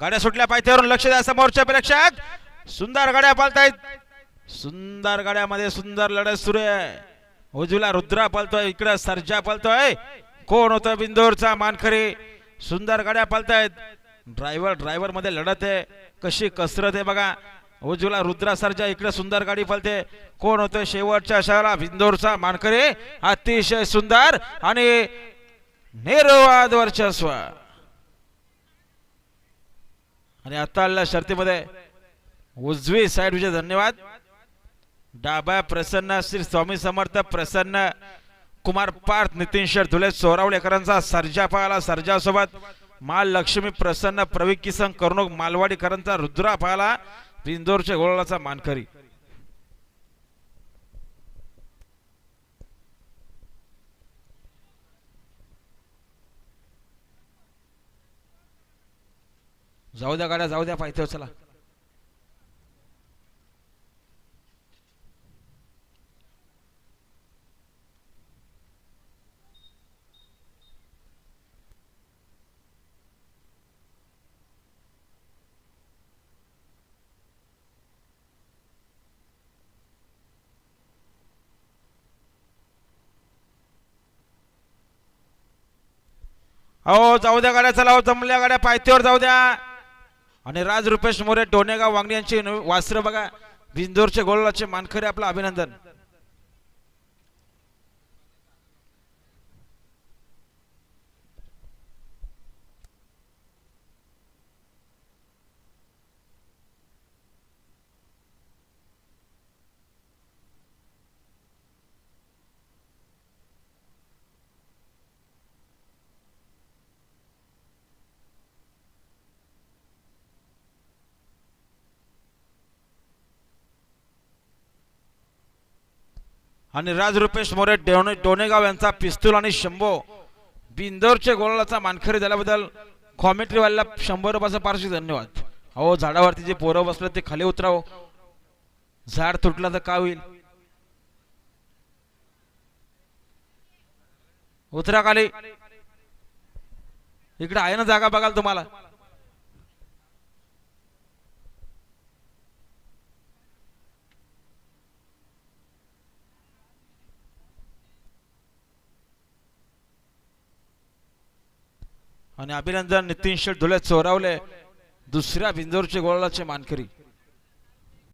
गाड्या सुटल्या पायथ्यावरून लक्ष द्या समोरच्या प्रेक्षक. सुंदर गाड्या पालतायत. सुंदर गाड्यामध्ये सुंदर लढत सुरू आहे. उजूला रुद्रा पालतोय इकडे सर्जा पालतोय. कोण होतं बिंदोरचा मानखरी सुंदर गाड्या पालतायत. ड्रायव्हर ड्रायव्हरमध्ये लढत आहे. कशी कसरत आहे बघा. उजूला रुद्रा सर्जा इकडे सुंदर गाडी पालते. कोण होतं शेवटच्या शहरा बिंदोरचा मानकरी. अतिशय सुंदर आणि निर्वाद वर्चस्व. आणि आता आलेल्या शर्तीमध्ये उजवी साईड विजय धन्यवाद. डाबा प्रसन्न श्री स्वामी समर्थ प्रसन्न कुमार पार्थ नितीन शेठ धुले चोरावळेकरांचा सर्जा पाहाला सर्जासोबत. महालक्ष्मी प्रसन्न प्रवीक किसन करुणक मालवाडीकरांचा रुद्रा पाहाला बिंदोरच्या गोळाचा मानकरी. जाऊ द्या गाड्या जाऊ द्या पाहिजे चला. अहो जाऊ द्या गाड्या चला जमल्या गाड्या पायथ्यावर जाऊ द्या. आणि राज रुपेश मोरे टोनेगाव वांगणी यांची वास्त्र बघा. बिंदोरचे गोलाचे मानखरे आपलं अभिनंदन. आणि राज रुपेश मोरे डोने डोनेगाव यांचा पिस्तूल आणि शंभो. बिंदोरच्या गोलाचा मानखरी झाल्याबद्दल कॉमेंट्रीवाल्याला शंभर रुपयाचा पारशी धन्यवाद. अहो झाडावरती जे पोरं बसलं ते खाली उतराव. झाड तुटलं तर का होईल? उतरा खाली. इकडे आहे ना जागा बघाल तुम्हाला? आणि अभिनंदन नितीन शेठ धुले चोरावले दुसऱ्या बिंदोरचे गोळाचे मानकरी.